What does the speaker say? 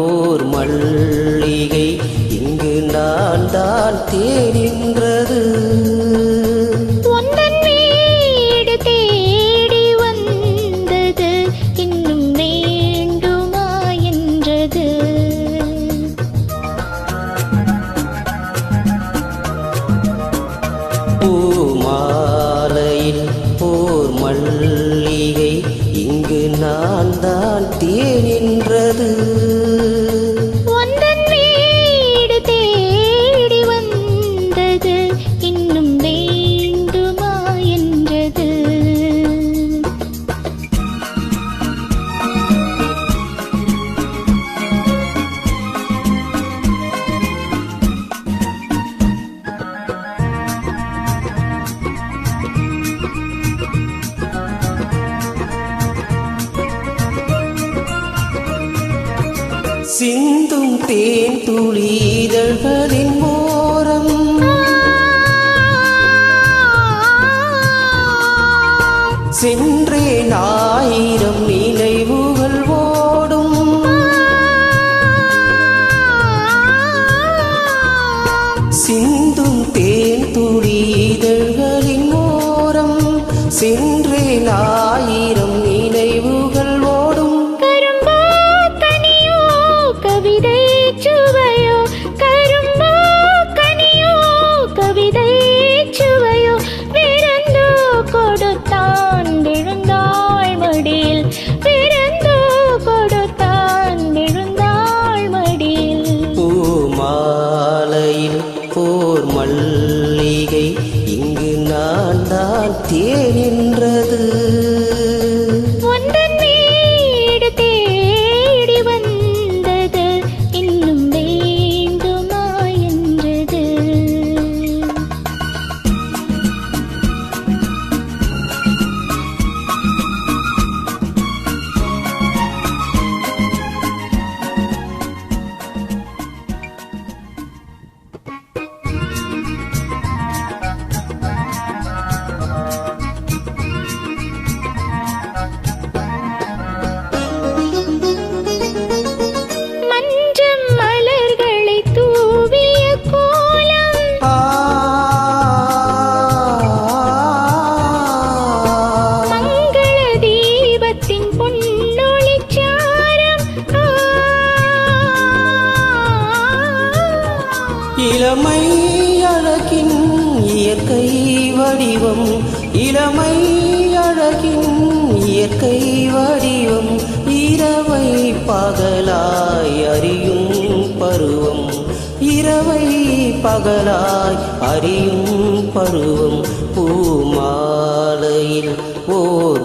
போர் மல்லிகை. இங்கு நான் தான் தேடி சிந்தும் தேன் துளி இதழ்களின் ஓரம் சென்றே ஆயிரம் நினைவுகள் ஓடும். சிந்தும் தேன் துளி இதழ்களின் ஓரம் சென்றே இளமை அழகின் இயற்கை வடிவம். இளமை அழகின் இயற்கை வடிவம். இரவை பகலாய் அறியும் பருவம். இரவை பகலாய் அறியும் பருவம். பூமாலையில் ஓர்